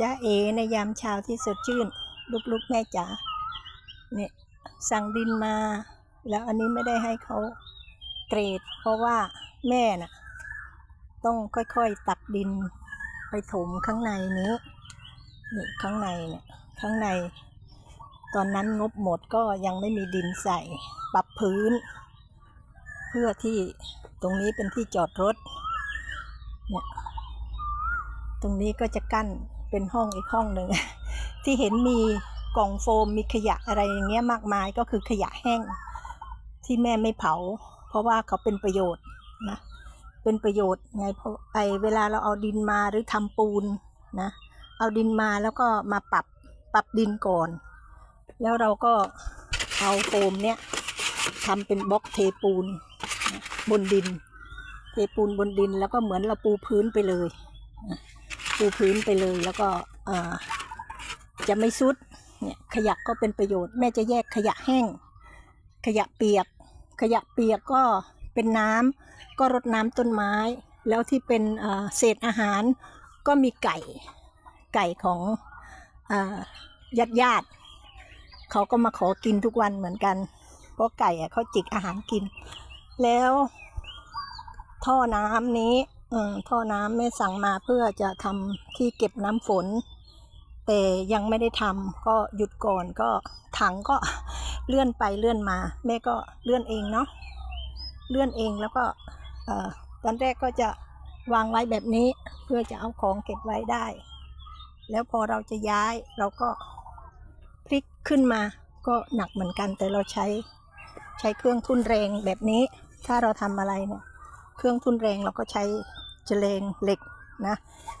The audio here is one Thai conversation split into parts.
จ้าเอในยามเช้าที่สดชื่นลูกๆแม่จ๋าเนี่ยสั่งดินมา แล้วอันนี้ไม่ได้ให้เขาเกรด เพราะว่าแม่น่ะ ต้องค่อยๆตักดินไปถมข้างในนี้นี่ข้างในเนี่ยข้างใน ตอนนั้นงบหมดก็ยังไม่มีดินใส่ ปรับพื้น เพื่อที่ตรงนี้เป็นที่จอดรถเนี่ยตรงนี้ก็จะกั้น เป็นห้องอีกห้องหนึ่งที่เห็นมีกล่องโฟมมีขยะอะไรอย่างเงี้ยมากมายก็คือขยะแห้ง ที่แม่ไม่เผา เพราะว่าเขาเป็นประโยชน์นะเป็นประโยชน์ไงเพราะไอเวลาเราเอาดินมาหรือทำปูนนะเอาดินมาแล้วก็มาปรับปรับดินก่อน แล้วเราก็เอาโฟมเนี้ยทำเป็นบล็อกเทปูนบนดิน เทปูนบนดินแล้วก็เหมือนเราปูพื้นไปเลยนะ ปูพื้นไปเลย แล้วก็จะไม่ซุดเนี่ยขยะก็เป็นประโยชน์ แม่จะแยกขยะแห้ง ขยะเปียก ขยะเปียกก็เป็นน้ำก็รดน้ำต้นไม้ แล้วที่เป็นเศษอาหารก็มีไก่ไก่ของญาติญาติๆเขาก็มาขอกินทุกวันเหมือนกัน เพราะไก่เขาจิกอาหารกิน แล้วท่อน้ำนี้ ท่อน้ำแม่สั่งมาเพื่อจะทำที่เก็บน้ำฝน แต่ยังไม่ได้ทำก็หยุดก่อนก็ถังก็เลื่อนไปเลื่อนมา แม่ก็เลื่อนเองเนาะเลื่อนเองแล้วก็ตอนแรกก็จะวางไว้แบบนี้เพื่อจะเอาของเก็บไว้ได้ แล้วพอเราจะย้ายเราก็พลิกขึ้นมาก็หนักเหมือนกัน แต่เราใช้ใช้เครื่องทุ่นแรงแบบนี้ ถ้าเราทำอะไรเนี่ย เครื่องทุ่นแรงเราก็ใช้ เจลงเหล็กนะ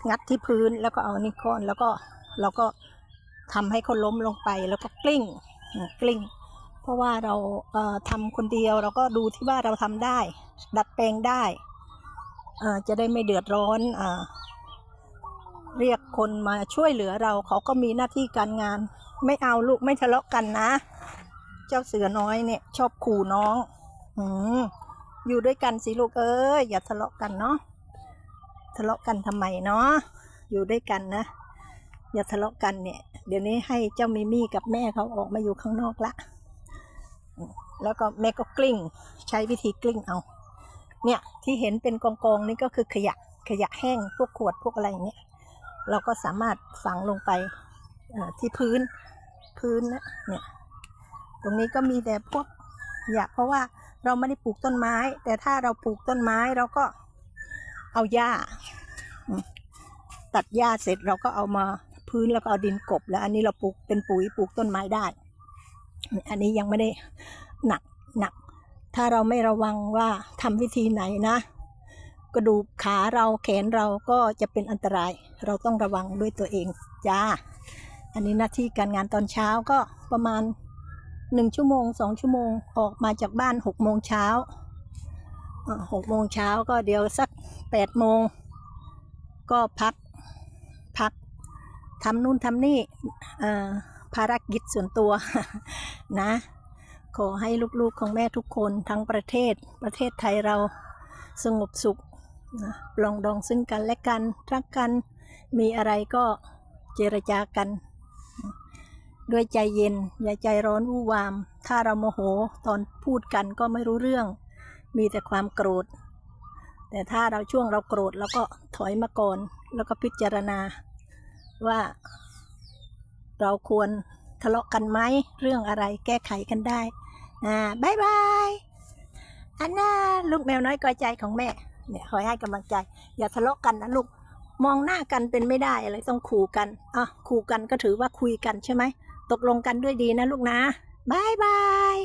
งัดที่พื้นแล้วก็เอานี่ก้อนแล้วก็เราก็ทำให้เขาล้มลงไปแล้วก็กลิ้งกลิ้ง เพราะว่าเราเอ่อทำคนเดียวเราก็ดูที่ว่าเราทำได้ ดัดแปลงได้จะได้ไม่เดือดร้อนอเรียกคนมาช่วยเหลือเราเขาก็มีหน้าที่การงาน ไม่เอาลูกไม่ทะเลาะกันนะ เจ้าเสือน้อยเนี่ย ชอบขู่น้อง อือยู่ด้วยกันสิลูกเอ้ยอย่าทะเลาะกันเนาะ ทะเลาะกันทำไมเนาะอยู่ด้วยกันนะ อย่าทะเลาะกันเนี่ย เดี๋ยวนี้ให้เจ้ามิมี่กับแม่เขาออกมาอยู่ข้างนอกละแล้วก็แม่ก็กลิ้ง ใช้วิธีกลิ้งเอา เนี่ยที่เห็นเป็นกองกองนี่ก็คือขยะขยะแห้งพวกขวดพวกอะไรเงี้ยเราก็สามารถฝังลงไปที่พื้นพื้นนะเนี่ยตรงนี้ก็มีแต่พวกขยะเพราะว่าเราไม่ได้ปลูกต้นไม้ แต่ถ้าเราปลูกต้นไม้เราก็ เอาหญ้า ตัดหญ้าเสร็จเราก็เอามาพื้นแล้วก็เอาดินกบ แล้ว อันนี้เราปลูกเป็นปุ๋ยปลูกต้นไม้ได้ อันนี้ยังไม่ได้หนักหนัก ถ้าเราไม่ระวังว่าทำวิธีไหนนะ กระดูกขาเราแขนเราก็จะเป็นอันตราย เราต้องระวังด้วยตัวเองจ้า อันนี้หน้าที่การงานตอนเช้าก็ประมาณหนึ่งชั่วโมงสองชั่วโมงออกมาจากบ้านหกโมงเช้า หกโมงเช้าก็เดี๋ยวสักแปดโมงก็พักพักทำนู่นทำนี่ภารกิจส่วนตัวนะ ขอให้ลูกๆของแม่ทุกคนทั้งประเทศประเทศไทยเราสงบสุขนะปลองดองซึ่งกันและกัน รักกันมีอะไรก็เจรจากัน ด้วยใจเย็น อย่าใจร้อนวู่วาม ถ้าเราโมโหตอนพูดกันก็ไม่รู้เรื่อง มีแต่ความโกรธ แต่ถ้าเราช่วงเราโกรธเราก็ถอยมาก่อน แล้วก็พิจารณาว่า เราควรทะเลาะกันไหมเรื่องอะไรแก้ไขกันได้ อ่าบายบายอันน่าลูกแมวน้อยกอยใจของแม่เนี่ยคอยให้กำลังใจ อย่าทะเลาะกันนะลูกมองหน้ากันเป็นไม่ได้อะไรต้องขู่กันอะขู่กันก็ถือว่าคุยกันใช่ไหมตกลงกันด้วยดีนะลูกนะบายบาย